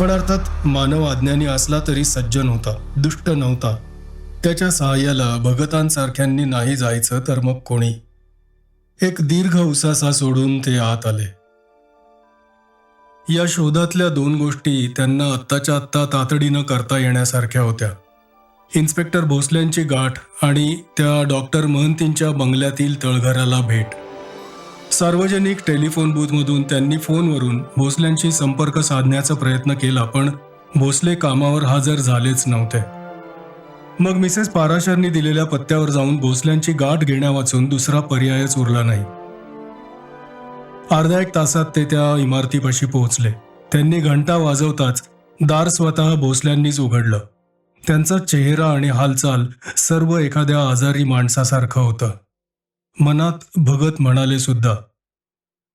पण अर्थात मानव अज्ञानी असला तरी सज्जन होता दुष्ट नव्हता. त्याच्या सहाय्याला भगतांसारख्यांनी नाही जायचं तर मग कोणी? एक दीर्घ उसासा सोडून ते आत आले. या शोधातल्या दोन गोष्टी त्यांना आत्ताच्या आत्ता तातडीनं करता येण्यासारख्या होत्या. इन्स्पेक्टर भोसल्यांची गाठ आणि त्या डॉक्टर महंतींच्या बंगल्यातील तळघराला भेट. सार्वजनिक टेलिफोन बूथमधून त्यांनी फोनवरून भोसल्यांशी संपर्क साधण्याचा प्रयत्न केला पण भोसले कामावर हजर झालेच नव्हते. मग मिसेस पाराशरनी दिलेल्या पत्त्यावर जाऊन भोसल्यांची गाठ घेण्या वाचून दुसरा पर्यायच उरला नाही. अर्ध्या एक तासात ते त्या इमारतीपाशी पोहोचले. त्यांनी घंटा वाजवताच दार स्वतः भोसल्यांनीच उघडलं. त्यांचा चेहरा आणि हालचाल सर्व एखाद्या आजारी माणसासारखं होतं. मनात भगत म्हणाले सुद्धा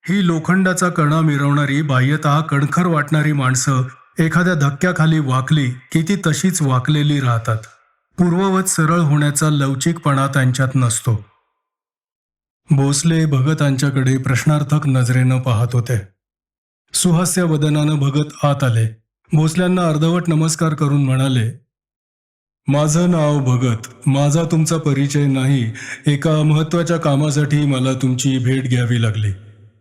ही लोखंडाचा कणा मिरवणारी बाह्यतः कणखर वाटणारी माणसं एखाद्या धक्क्याखाली वाकली की ती तशीच वाकलेली राहतात. पूर्ववत सरळ होण्याचा लवचिकपणा त्यांच्यात नसतो. भोसले भगतांच्याकडे प्रश्नार्थक नजरेनं पाहत होते. सुहास्य वदनानं भगत आत आले. भोसल्यांना अर्धवट नमस्कार करून म्हणाले माझं नाव भगत. माझा तुमचा परिचय नाही. एका महत्त्वाच्या कामासाठी मला तुमची भेट घ्यावी लागली.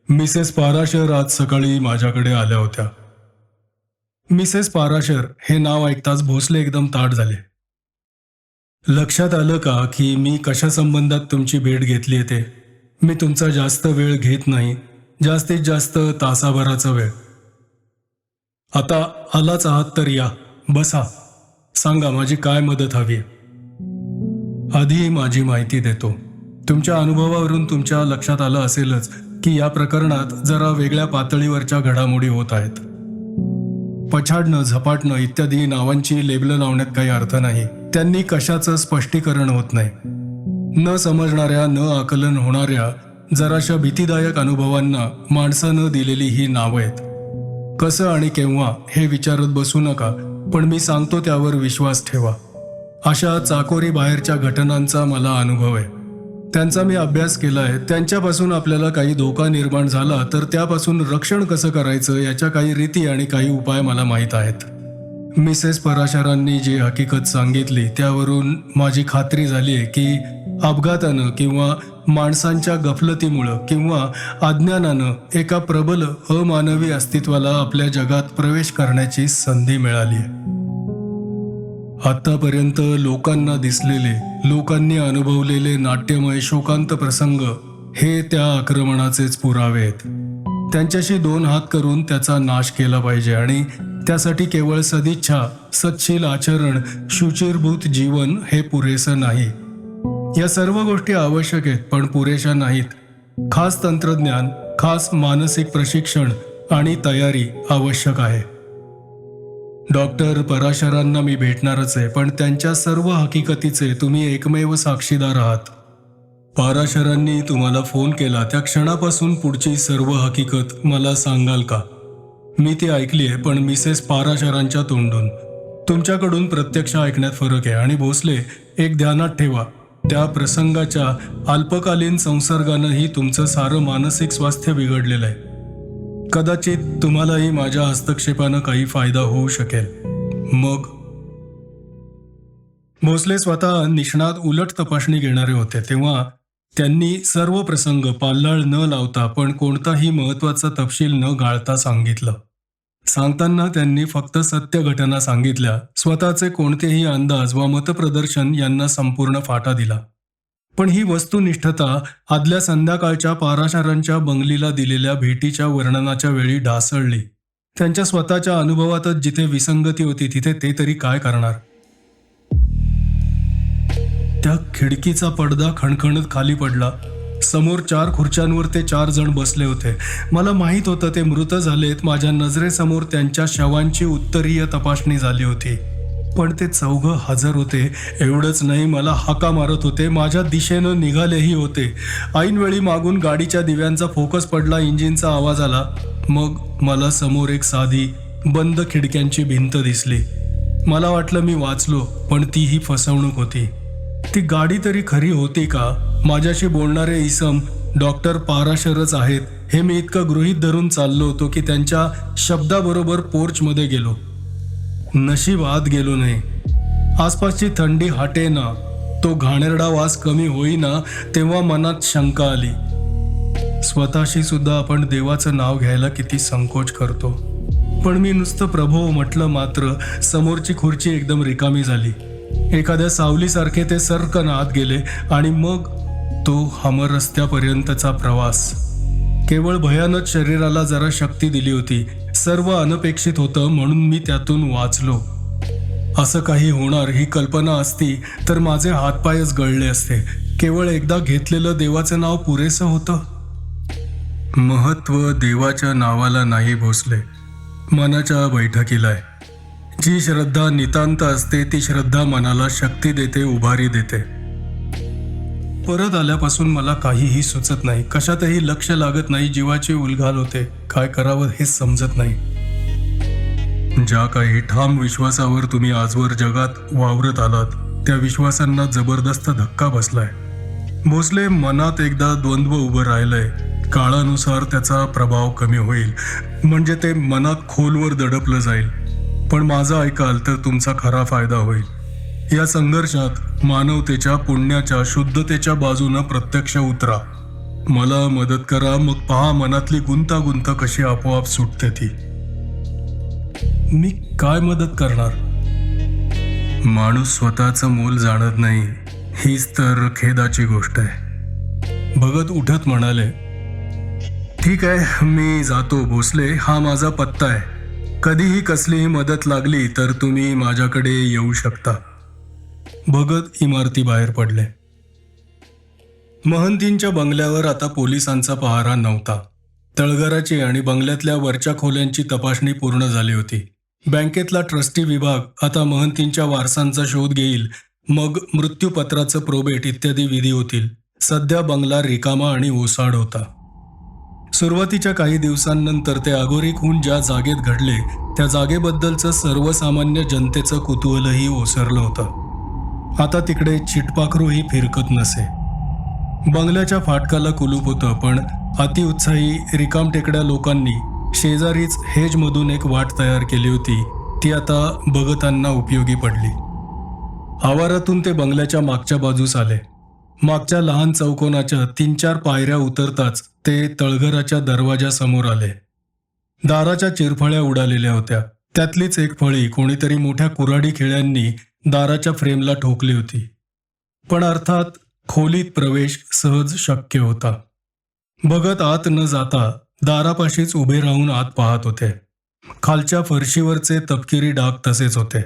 मिसेस पाराशर आज सकाळी माझ्याकडे आल्या होत्या. मिसेस पाराशर हे नाव ऐकताच भोसले एकदम ताट झाले. लक्षात आलं का की मी कशा संबंधात तुमची भेट घेतली ते मी तुमचा जास्त वेळ घेत नाही जास्तीत जास्त तासाभराचा वेळ. आता आलाच आहात तर या बसा. सांगा माझी काय मदत हवी आधी माझी माहिती देतो. तुमच्या अनुभवावरून तुमच्या लक्षात आलं असेलच की या प्रकरणात जरा वेगळ्या पातळीवरच्या घडामोडी होत आहेत. पछाडणं झपाटणं इत्यादी नावांची लेबलं लावण्यात काही अर्थ नाही. त्यांनी कशाचं स्पष्टीकरण होत नाही. न समजणाऱ्या न आकलन होणाऱ्या जराशा भीतीदायक अनुभवांना माणसानं दिलेली ही नावं आहेत. कसं आणि केव्हा हे विचारत बसू नका पण मी सांगतो त्यावर विश्वास ठेवा. अशा चाकोरी बाहेरच्या घटनांचा मला अनुभव आहे. त्यांचा मी अभ्यास केला आहे. त्यांच्यापासून आपल्याला काही धोका निर्माण झाला तर त्यापासून रक्षण कसं करायचं याच्या काही रीती आणि काही उपाय मला माहीत आहेत. मिसेस पराशरांनी जी हकीकत सांगितली त्यावरून माझी खात्री झाली आहे की अपघातानं किंवा माणसांच्या गफलतीमुळं किंवा अज्ञानानं एका प्रबल अमानवी अस्तित्वाला आपल्या जगात प्रवेश करण्याची संधी मिळाली आत्तापर्यंत आतापर्यंत लोकांना दिसलेले लोकांनी अनुभवलेले नाट्यमय शोकांत प्रसंग हे त्या आक्रमणाचेच पुरावे आहेत त्यांच्याशी दोन हात करून त्याचा नाश केला पाहिजे आणि त्यासाठी केवळ सदिच्छा सच्छील आचरण शुचिरभूत जीवन हे पुरेसं नाही. या सर्व गोष्टी आवश्यक आहेत पण पुरेशा नाहीत. खास तंत्रज्ञान खास मानसिक प्रशिक्षण आणि तयारी आवश्यक आहे. डॉक्टर पराशरांना मी भेटणारच आहे पण त्यांच्या सर्व हकीकतीचे तुम्ही एकमेव साक्षीदार आहात. पाराशरांनी तुम्हाला फोन केला त्या क्षणापासून पुढची सर्व हकीकत मला सांगाल का? मी ती ऐकली आहे पण मिसेस पाराशरांच्या तोंडून. तुमच्याकडून प्रत्यक्ष ऐकण्यात फरक आहे आणि भोसले एक ध्यानात ठेवा त्या प्रसंगाच्या अल्पकालीन संसर्गानंही तुमचं सारं मानसिक स्वास्थ्य बिघडलेलं आहे. कदाचित तुम्हालाही माझ्या हस्तक्षेपानं काही फायदा होऊ शकेल. मग? भोसले स्वतः निष्णात उलट तपासणी घेणारे होते तेव्हा त्यांनी सर्व प्रसंग पाल्लाळ न लावता पण कोणताही महत्त्वाचा तपशील न गाळता सांगितलं. सांगताना त्यांनी फक्त सत्य घटना सांगितल्या स्वतःचे कोणतेही अंदाज व मतप्रदर्शन यांना संपूर्ण फाटा दिला. पण ही वस्तुनिष्ठता आदल्या संध्याकाळच्या पाराशारांच्या बंगलीला दिलेल्या भेटीच्या वर्णनाच्या वेळी ढासळली. त्यांच्या स्वतःच्या अनुभवातच जिथे विसंगती होती तिथे ते तरी काय करणार? त्या खिडकीचा पडदा खणखणत खाली पडला. समोर चार खुर्च्यांवर ते चार जण बसले होते. मला माहीत होतं ते मृत झालेत. माझ्या नजरेसमोर त्यांच्या शवांची उत्तरीय तपासणी झाली होती. पण ते चौघं हजर होते. एवढंच नाही मला हाका मारत होते. माझ्या दिशेनं निघालेही होते. ऐनवेळी मागून गाडीच्या दिव्यांचा फोकस पडला इंजिनचा आवाज आला. मग मला समोर एक साधी बंद खिडक्यांची भिंत दिसली. मला वाटलं मी वाचलो पण ती ही फसवणूक होती. ती गाडी तरी खरी होती का? माझ्याशी बोलणारे इसम डॉक्टर पाराशरच आहेत. हे मी इतकं गृहीत धरून चाललो होतो की त्यांच्या शब्दाबरोबर पोर्चमध्ये गेलो. नशीब आत गेलो नाही. आसपासची थंडी हटेना. तो घाणेरडा वास कमी होईना तेव्हा मनात शंका आली. स्वतःशी सुद्धा आपण देवाचं नाव घ्यायला किती संकोच करतो. पण मी नुसतं प्रभो म्हटलं मात्र समोरची खुर्ची एकदम रिकामी झाली. एखाद्या सावलीसारखे ते सरकन आत गेले आणि मग तो हमर रस्त्यापर्यंतचा प्रवास. केवळ भयानक शरीराला जरा शक्ती दिली होती. सर्व अनपेक्षित होतं म्हणून मी त्यातून वाचलो. असं काही होणार ही कल्पना असती तर माझे हातपायच गळले असते. केवळ एकदा घेतलेलं देवाचं नाव पुरेसं होतं. महत्त्व देवाच्या नावाला नाही भोसले. मनाच्या बैठकीला आहे. जी श्रद्धा नितांत असते ती श्रद्धा मनाला शक्ती देते उभारी देते. परत आल्यापासून मला काहीही सुचत नाही. कशातही लक्ष लागत नाही जीवाची उलघाल होते. काय करावं हे समजत नाही. ज्या काही ठाम विश्वासावर तुम्ही आजवर जगात वावरत आलात त्या विश्वासांना जबरदस्त धक्का बसलाय. भोसले मनात एकदा द्वंद्व उभं राहिलंय. काळानुसार त्याचा प्रभाव कमी होईल. म्हणजे ते मनात खोलवर दडपलं जाईल. पण माझं ऐकाल तर तुमचा खरा फायदा होईल. या संघर्षात मानवतेच्या पुण्याच्या शुद्धतेच्या बाजूनं प्रत्यक्ष उतरा. मला मदत करा मग पहा मनातली गुंतागुंत कशी आपोआप सुटते ती. मी काय मदत करणार? माणूस स्वतःचं मोल जाणत नाही हीच तर खेदाची गोष्ट आहे. भगत उठत म्हणाले ठीक आहे मी जातो. भोसले हा माझा पत्ता आहे. कधीही कसलीही मदत लागली तर तुम्ही माझ्याकडे येऊ शकता. भगत इमारतीबाहेर पडले. महंतींच्या बंगल्यावर आता पोलिसांचा पहारा नव्हता. तळघराची आणि बंगल्यातल्या वरच्या खोल्यांची तपासणी पूर्ण झाली होती. बँकेतला ट्रस्टी विभाग आता महंतींच्या वारसांचा शोध घेईल मग मृत्यूपत्राचं प्रोबेट इत्यादी विधी होतील. सध्या बंगला रिकामा आणि ओसाड होता. सुरुवातीच्या काही दिवसांनंतर ते अघोरी खून ज्या जागेत घडले त्या जागेबद्दलचं सर्वसामान्य जनतेचं कुतूहलही ओसरलं होतं. आता तिकडे चिटपाखरूही फिरकत नसे. बंगल्याच्या फाटकाला कुलूप होतं पण अतिउत्साही रिकामटेकड्या लोकांनी शेजारीच हेजमधून एक वाट तयार केली होती. ती आता बघतांना उपयोगी पडली. आवारातून ते बंगल्याच्या मागच्या बाजूस आले. मागच्या लहान चौकोनाच्या तीन चार पायऱ्या उतरताच ते तळघराच्या दरवाजासमोर आले. दाराच्या चिरफळ्या उडालेल्या होत्या. त्यातलीच एक फळी कोणीतरी मोठ्या कुऱ्हाडी खेळ्यांनी दाराच्या फ्रेमला ठोकली होती. पण अर्थात खोलीत प्रवेश सहज शक्य होता. भगत आत न जाता दारापाशीच उभे राहून आत पाहत होते. खालच्या फरशीवरचे तपकिरी डाग तसेच होते.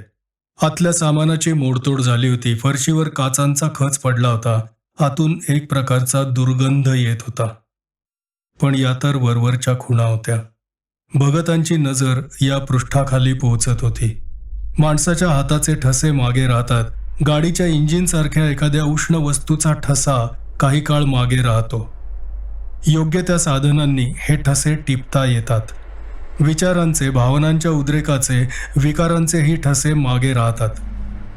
आतल्या सामानाची मोडतोड झाली होती. फरशीवर काचांचा खच पडला होता. आतून एक प्रकारचा दुर्गंध येत होता. पण या तर वरवरच्या खुणा होत्या. भगतांची नजर या पृष्ठाखाली पोहोचत होती. माणसाच्या हाताचे ठसे मागे राहतात. गाडीच्या इंजिनसारख्या एखाद्या उष्ण वस्तूचा ठसा काही काळ मागे राहतो. योग्य त्या साधनांनी हे ठसे टिपता येतात. विचारांचे भावनांच्या उद्रेकाचे विकारांचेही ठसे मागे राहतात.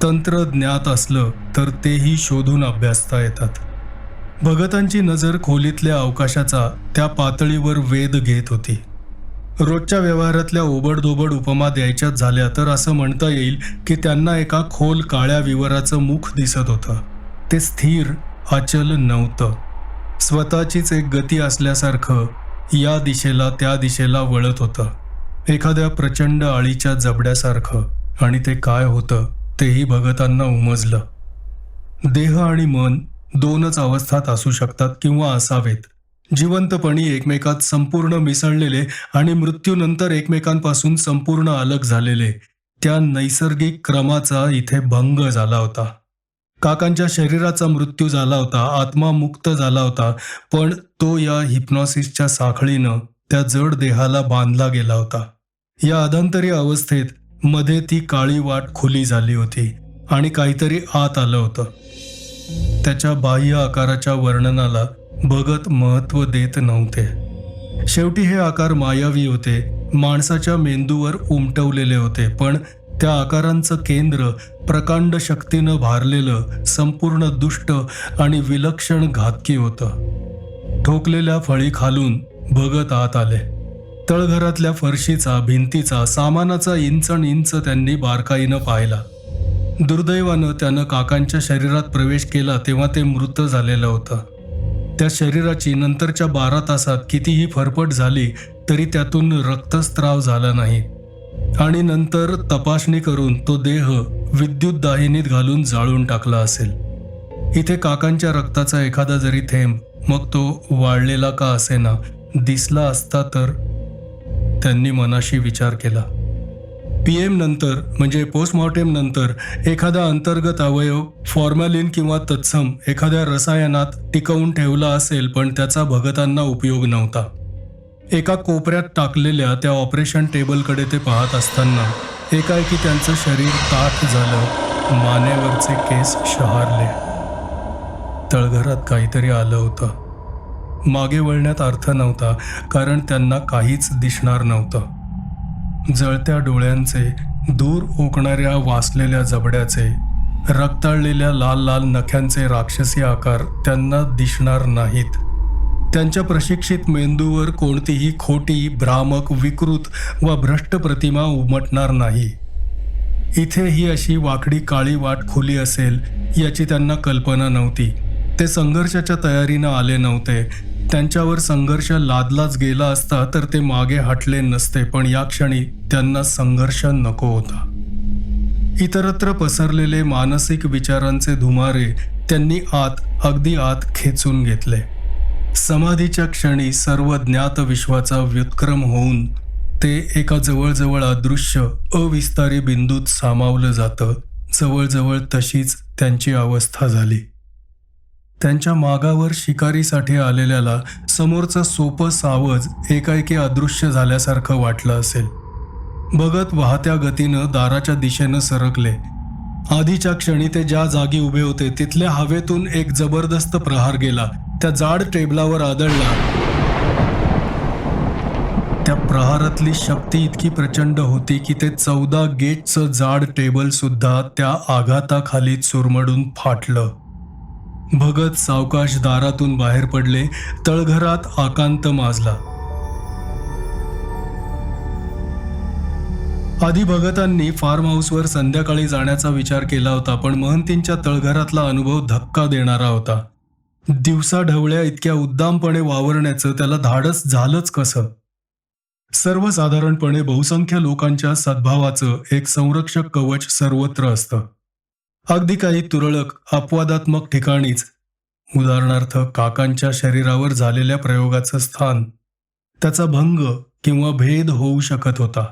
तंत्र ज्ञात असलं तर तेही शोधून अभ्यासता येतात. भगतांची नजर खोलीतल्या अवकाशाचा त्या पातळीवर वेध घेत होती. रोजच्या व्यवहारातल्या ओबडधोबड उपमा द्यायच्याच झाल्या तर असं म्हणता येईल की त्यांना एका खोल काळ्या विवराचं मुख दिसत होतं. ते स्थिर अचल नव्हतं. स्वतःचीच एक गती असल्यासारखं या दिशेला त्या दिशेला वळत होतं. एखाद्या प्रचंड आळीच्या जबड्यासारखं. आणि ते काय होतं तेही भगतांना उमजलं. देह आणि मन दोनच अवस्थात असू शकतात किंवा असावेत. जिवंतपणी एकमेकात संपूर्ण मिसळलेले आणि मृत्यूनंतर एकमेकांपासून संपूर्ण अलग झालेले. त्या नैसर्गिक क्रमाचा इथे भंग झाला होता. काकांच्या शरीराचा मृत्यू झाला होता आत्मा मुक्त झाला होता पण तो या हिप्नॉसिसच्या साखळीनं त्या जड देहाला बांधला गेला होता. या अधांतरी अवस्थेत मध्ये ती काळी वाट खुली झाली होती आणि काहीतरी आत आलं होतं. त्याच्या बाह्य आकाराच्या वर्णनाला भगत महत्त्व देत नव्हते. शेवटी हे आकार मायावी होते. माणसाच्या मेंदूवर उमटवलेले होते पण त्या आकारांचं केंद्र प्रकांड शक्तीनं भारलेलं संपूर्ण दुष्ट आणि विलक्षण घातकी होतं. ठोकलेल्या फळी खालून भगत आत आले. तळघरातल्या फरशीचा भिंतीचा सामानाचा इंच इंच त्यांनी बारकाईनं पाहिला. दुर्दैवानं त्यानं काकांच्या शरीरात प्रवेश केला तेव्हा ते मृत झालेलं होतं. त्या शरीराची नंतरच्या बारा तासात कितीही फरफट झाली तरी त्यातून रक्तस्त्राव झाला नाही. आणि नंतर तपासणी करून तो देह विद्युत दाहिनीत घालून जाळून टाकला असेल. इथे काकांच्या रक्ताचा एखादा जरी थेंब मग तो वाळलेला का असेना दिसला असता तर त्यांनी मनाशी विचार केला. पी एम नंतर म्हणजे पोस्टमॉर्टेम नंतर एखादा अंतर्गत अवयव फॉर्मॅलिन किंवा तत्सम एखाद्या रसायनात टिकवून ठेवला असेल पण त्याचा भगतांना उपयोग नव्हता. एका कोपऱ्यात टाकलेल्या त्या ऑपरेशन टेबलकडे ते पाहत असताना एकाएकी त्यांचं शरीर ताठ झालं मानेवरचे केस शहारले. तळघरात काहीतरी आलं होतं. मागे वळण्यात अर्थ नव्हता कारण त्यांना काहीच दिसणार नव्हतं. जळत्या डोळ्यांचे दूर ओकणाऱ्या वासलेल्या जबड्याचे रक्ताळलेल्या लाल लाल नख्यांचे राक्षसी आकार त्यांना दिसणार नाहीत. त्यांच्या प्रशिक्षित मेंदूवर कोणतीही खोटी भ्रामक विकृत व भ्रष्ट प्रतिमा उमटणार नाही. इथे ही अशी वाकडी काळी वाट खुली असेल याची त्यांना कल्पना नव्हती. ते संघर्षाच्या तयारीनं आले नव्हते. त्यांच्यावर संघर्ष लादलाच गेला असता तर ते मागे हटले नसते पण या क्षणी त्यांना संघर्ष नको होता. इतरत्र पसरलेले मानसिक विचारांचे धुमारे त्यांनी आत अगदी आत खेचून घेतले. समाधीच्या क्षणी सर्व ज्ञात विश्वाचा व्युत्क्रम होऊन ते एका जवळजवळ अदृश्य अविस्तारी बिंदूत सामावलं जातं. जवळजवळ तशीच त्यांची अवस्था झाली. त्यांच्या मागावर शिकारीसाठी आलेल्याला समोरचं सोपं सावज एकाएकी अदृश्य झाल्यासारखं वाटलं असेल. बघत वाहत्या गतीनं दाराच्या दिशेनं सरकले. आधीच्या क्षणी ते ज्या जागी उभे होते तिथल्या हवेतून एक जबरदस्त प्रहार गेला. त्या जाड टेबलावर आदळला. त्या प्रहारातली शक्ती इतकी प्रचंड होती की ते चौदा गेटचं जाड टेबल सुद्धा त्या आघाताखाली चुरमडून फाटलं. भगत सावकाश दारातून बाहेर पडले तळघरात आकांत माजला. आधी भगतांनी फार्म हाऊसवर संध्याकाळी जाण्याचा विचार केला होता पण महंतींच्या तळघरातला अनुभव धक्का देणारा होता. दिवसा ढवळ्या इतक्या उद्दामपणे वावरण्याचं त्याला धाडस झालंच कसं? सर्वसाधारणपणे बहुसंख्य लोकांच्या सद्भावाचं एक संरक्षक कवच सर्वत्र असतं. अगदी काही तुरळक अपवादात्मक ठिकाणीच. उदाहरणार्थ काकांच्या शरीरावर झालेल्या प्रयोगाचं स्थान. त्याचा भंग किंवा भेद होऊ शकत होता.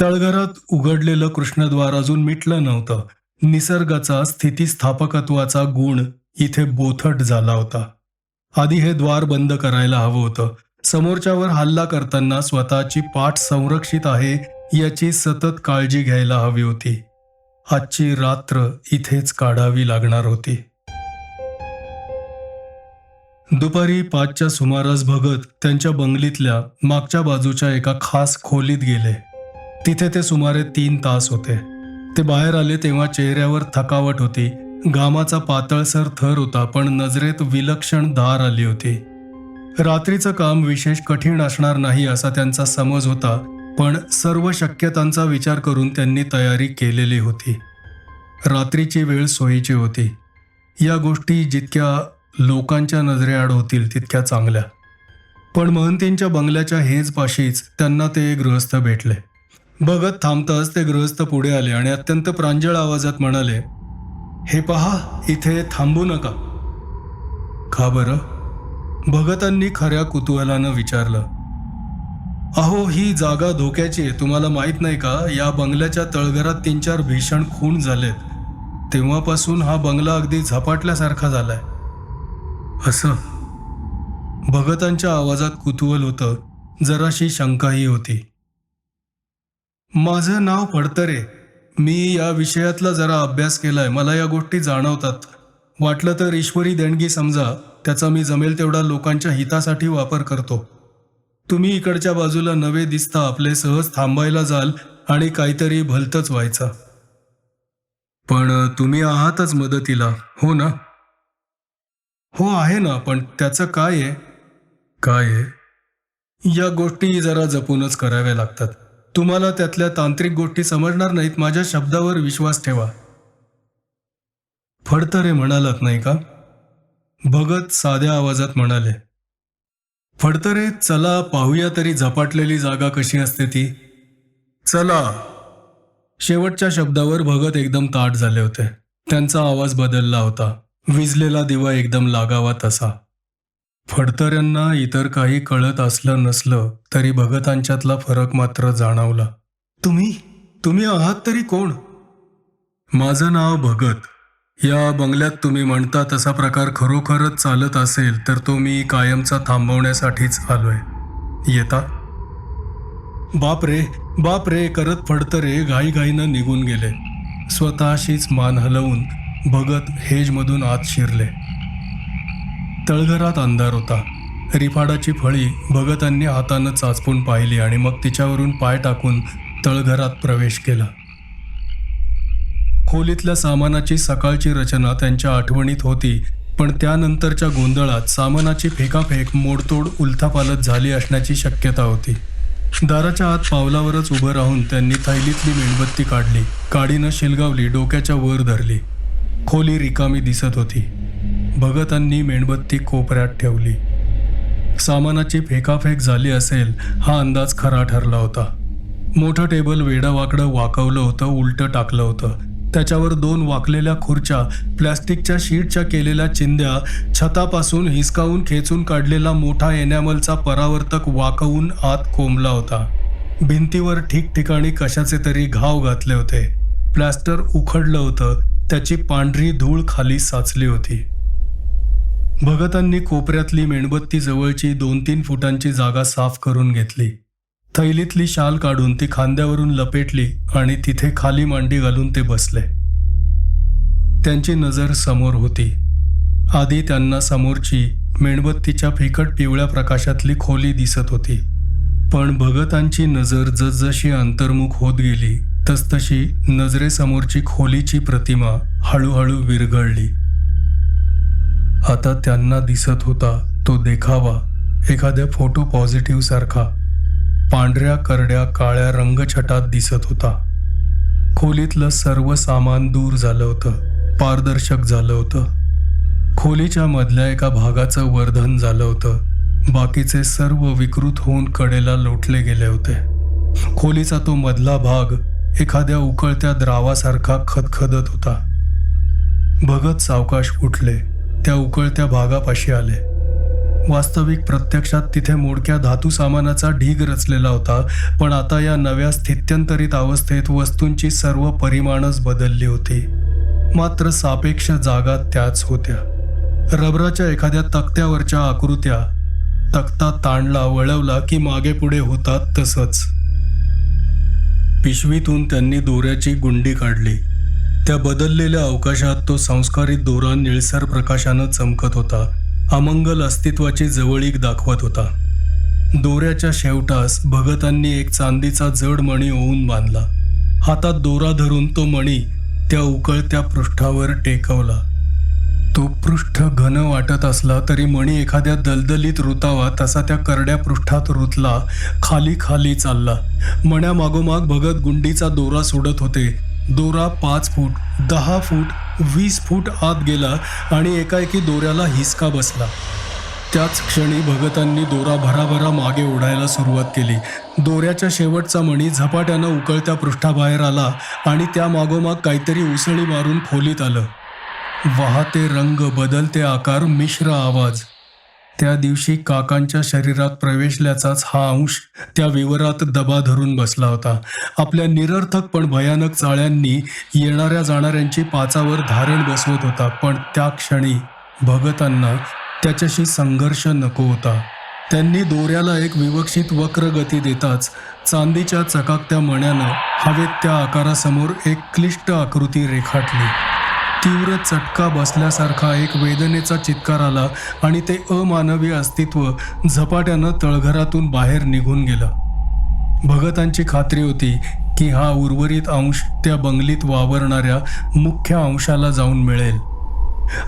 तळघरात उघडलेलं कृष्णद्वार अजून मिटलं नव्हतं. निसर्गाचा स्थितिस्थापकत्वाचा गुण इथे बोथट झाला होता. आधी हे द्वार बंद करायला हवं होतं. समोरच्यावर हल्ला करताना स्वतःची पाठ संरक्षित आहे याची सतत काळजी घ्यायला हवी होती. आजची रात्र इथेच काढावी लागणार होती. दुपारी पाचच्या सुमारास भगत त्यांच्या बंगलीतल्या मागच्या बाजूच्या एका खास खोलीत गेले. तिथे ते सुमारे तीन तास होते. ते बाहेर आले तेव्हा चेहऱ्यावर थकावट होती. घामाचा पातळसर थर होता पण नजरेत विलक्षण धार आली होती. रात्रीचं काम विशेष कठीण असणार नाही असा त्यांचा समज होता. पण सर्व शक्यतांचा विचार करून त्यांनी तयारी केलेली होती. रात्रीची वेळ सोयीची होती. या गोष्टी जितक्या लोकांच्या नजरेआड होतील तितक्या चांगल्या. पण महंतींच्या बंगल्याच्या हेजपाशीच त्यांना ते गृहस्थ भेटले. बघत थांबताच ते गृहस्थ पुढे आले आणि अत्यंत प्रांजळ आवाजात म्हणाले हे पहा इथे थांबू नका. का बरं? भगतांनी खऱ्या कुतूहलानं विचारलं. अहो ही जागा धोक्याची आहे. तुम्हाला माहीत नाही का? या बंगल्याच्या तळघरात तीन चार भीषण खून झालेत. तेव्हापासून हा बंगला अगदी झपाटल्यासारखा झालाय. असं. भगतांच्या आवाजात कुतूहल होतं. जराशी शंकाही होती. माझं नाव पडतरे मी या विषयातला जरा अभ्यास केलाय. मला या गोष्टी जाणवतात. वाटलं तर ईश्वरी देणगी समजा. त्याचा मी जमेल तेवढा लोकांच्या हितासाठी वापर करतो. तुम्ही इकडच्या बाजूला नवे दिसता आपले सहज थांबायला जाल आणि काहीतरी भलतच व्हायचा. पण तुम्ही आहातच मदतीला हो ना? हो आहे ना पण त्याचं काय आहे? काय आहे? या गोष्टी जरा जपूनच कराव्या लागतात. तुम्हाला त्यातल्या तांत्रिक गोष्टी समजणार नाहीत माझ्या शब्दावर विश्वास ठेवा. फडतरे म्हणालात नाही का? भगत साध्या आवाजात म्हणाले फडतरे चला पाहूया तरी झपाटलेली जागा कशी असते ती. चला. शेवटच्या शब्दावर भगत एकदम ताट झाले होते. त्यांचा आवाज बदलला होता. विजलेला दिवा एकदम लागावा तसा. फडतऱ्यांना इतर काही कळत असलं नसलं तरी भगतांच्यातला फरक मात्र जाणवला. तुम्ही? तुम्ही आहात तरी कोण? माझं नाव भगत. या बंगल्यात तुम्ही म्हणता तसा प्रकार खरोखरच चालत असेल तर तो मी कायमचा थांबवण्यासाठीच आलोय. येता? बाप रे बाप रे करत फडतरे घाईघाईनं निघून गेले. स्वतःशीच मान हलवून भगत हेजमधून आत शिरले. तळघरात अंधार होता. रिफाडाची फळी भगतांनी हातानं चाचपून पाहिली आणि मग तिच्यावरून पाय टाकून तळघरात प्रवेश केला. खोलीतल्या सामानाची सकाळची रचना त्यांच्या आठवणीत होती पण त्यानंतरच्या गोंधळात सामानाची फेकाफेक मोडतोड उलथापालत झाली असण्याची शक्यता होती. दाराच्या आत पावलावरच उभं राहून त्यांनी थैलीतली मेणबत्ती काढली काडीनं शिलगावली डोक्याच्या वर धरली. खोली रिकामी दिसत होती. भगतांनी मेणबत्ती कोपऱ्यात ठेवली. सामानाची फेकाफेक झाली असेल हा अंदाज खरा ठरला होता. मोठं टेबल वेडावाकडं वाकवलं होतं उलटं टाकलं होतं. त्याच्यावर दोन वाकलेल्या खुर्च्या प्लॅस्टिकच्या शीटच्या केलेल्या चिंध्या छतापासून हिसकावून खेचून काढलेला मोठा एनॅमलचा परावर्तक वाकवून आत कोंबला होता. भिंतीवर ठिकठिकाणी कशाचे तरी घाव घातले होते. प्लॅस्टर उखडलं होतं त्याची पांढरी धूळ खाली साचली होती. भगतांनी कोपऱ्यातली मेणबत्ती जवळची दोन तीन फुटांची जागा साफ करून घेतली. थैलीतली शाल काढून ती खांद्यावरून लपेटली आणि तिथे खाली मांडी घालून ते बसले. त्यांची नजर समोर होती. आधी त्यांना समोरची मेणबत्तीच्या फिकट पिवळ्या प्रकाशातली खोली दिसत होती. पण भगतांची नजर जसजशी अंतर्मुख होत गेली तसतशी नजरेसमोरची खोलीची प्रतिमा हळूहळू विरघळली. आता त्यांना दिसत होता तो देखावा एखाद्या फोटो पॉझिटिव्ह सारखा. पांढऱ्या करड्या काळ्या रंगछटात दिसत होता. खोलीतलं सर्व सामान दूर झालं होतं. पारदर्शक झालं होतं. खोलीच्या मधल्या एका भागाचं वर्धन झालं होतं. बाकीचे सर्व विकृत होऊन कडेला लोटले गेले होते. खोलीचा तो मधला भाग एखाद्या उकळत्या द्रावासारखा खदखदत होता. भगत सावकाश उठले. त्या उकळत्या भागापाशी आले. वास्तविक प्रत्यक्षात तिथे मोडक्या धातू सामानाचा ढीग रचलेला होता पण आता या नव्या स्थित्यंतरित अवस्थेत वस्तूंची सर्व परिमाणच बदलली होती. मात्र सापेक्ष जागा त्याच होत्या. रबराच्या एखाद्या तक्त्यावरच्या आकृत्या तक्ता ताणला वळवला की मागे पुढे होतात तसंच. पिशवीतून त्यांनी दोऱ्याची गुंडी काढली. त्या बदललेल्या अवकाशात तो संस्कारित दोरा निळसर प्रकाशानं चमकत होता. अमंगल अस्तित्वाची जवळीक दाखवत होता. दोऱ्याच्या शेवटास भगतांनी एक चांदीचा जड मणी ओवून बांधला. हातात दोरा धरून तो मणी त्या उकळत्या पृष्ठावर टेकवला. तो पृष्ठ घन वाटत असला तरी मणी एखाद्या दलदलीत रुतावा तसा त्या करड्या पृष्ठात रुतला खाली खाली चालला. मण्या मागोमाग भगत गुंडीचा दोरा सोडत होते. दोरा पाच फूट दहा फूट वीस फूट आत गेला आणि एकाएकी दोऱ्याला हिसका बसला. त्याच क्षणी भगतांनी दोरा भराभरा मागे ओढायला सुरुवात केली. दोऱ्याच्या शेवटचा मणी झपाट्यानं उकळत्या पृष्ठाबाहेर आला आणि त्या मागोमाग काहीतरी उसळी मारून खोलीत आलं. वाहते रंग बदलते आकार मिश्र आवाज. त्या दिवशी काकांच्या शरीरात प्रवेशल्याचाच हा अंश त्या विवरात दबा धरून बसला होता. आपल्या निरर्थक पण भयानक चाळ्यांनी येणाऱ्या जाणाऱ्यांची पाचावर धारण बसवत होता पण त्या क्षणी भगतांना त्याच्याशी संघर्ष नको होता. त्यांनी दोऱ्याला एक विवक्षित वक्र गती देताच चांदीच्या चकाकत्या मण्यानं हवेत त्या आकारासमोर एक क्लिष्ट आकृती रेखाटली. तीव्र चटका बसल्यासारखा एक वेदनेचा चित्कार आला आणि ते अमानवी अस्तित्व झपाट्यानं तळघरातून बाहेर निघून गेलं. भगतांची खात्री होती की हा उर्वरित अंश त्या बंगलीत वावरणाऱ्या मुख्य अंशाला जाऊन मिळेल.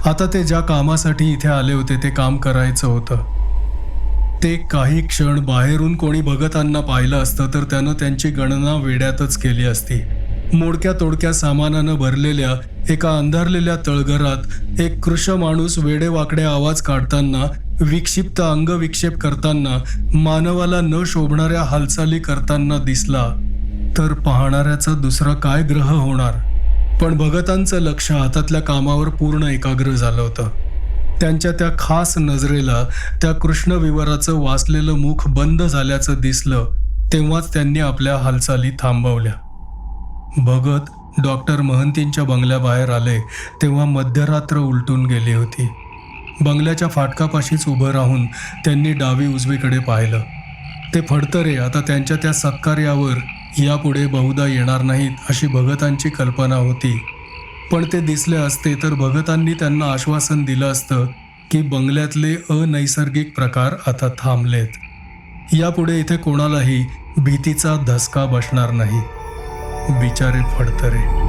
आता ते ज्या कामासाठी इथे आले होते ते काम करायचं होतं. ते काही क्षण बाहेरून कोणी भगतांना पाहिलं असतं तर त्यानं त्यांची गणना वेड्यातच केली असती. मोडक्या तोडक्या सामानानं भरलेल्या एका अंधारलेल्या तळघरात एक कृष माणूस वेडेवाकडे आवाज काढताना विक्षिप्त अंगविक्षेप करताना मानवाला न शोभणाऱ्या हालचाली करताना दिसला तर पाहणाऱ्याचा दुसरा काय ग्रह होणार? पण भगतांचं लक्ष हातातल्या कामावर पूर्ण एकाग्र झालं होतं. त्यांच्या त्या खास नजरेला त्या कृष्णविवराचं वाचलेलं मुख बंद झाल्याचं दिसलं तेव्हाच त्यांनी आपल्या हालचाली थांबवल्या. भगत डॉक्टर महंतींच्या बंगल्याबाहेर आले तेव्हा मध्यरात्र उलटून गेली होती. बंगल्याच्या फाटकापाशीच उभं राहून त्यांनी डावी उजवीकडे पाहिलं. ते फडतरे आता त्यांच्या त्या सत्कार्यावर यापुढे बहुधा येणार नाहीत अशी भगतांची कल्पना होती. पण ते दिसले असते तर भगतांनी त्यांना आश्वासन दिलं असतं की बंगल्यातले अनैसर्गिक प्रकार आता थांबलेत. यापुढे इथे कोणालाही भीतीचा धसका बसणार नाही. बिचारे फडतरे.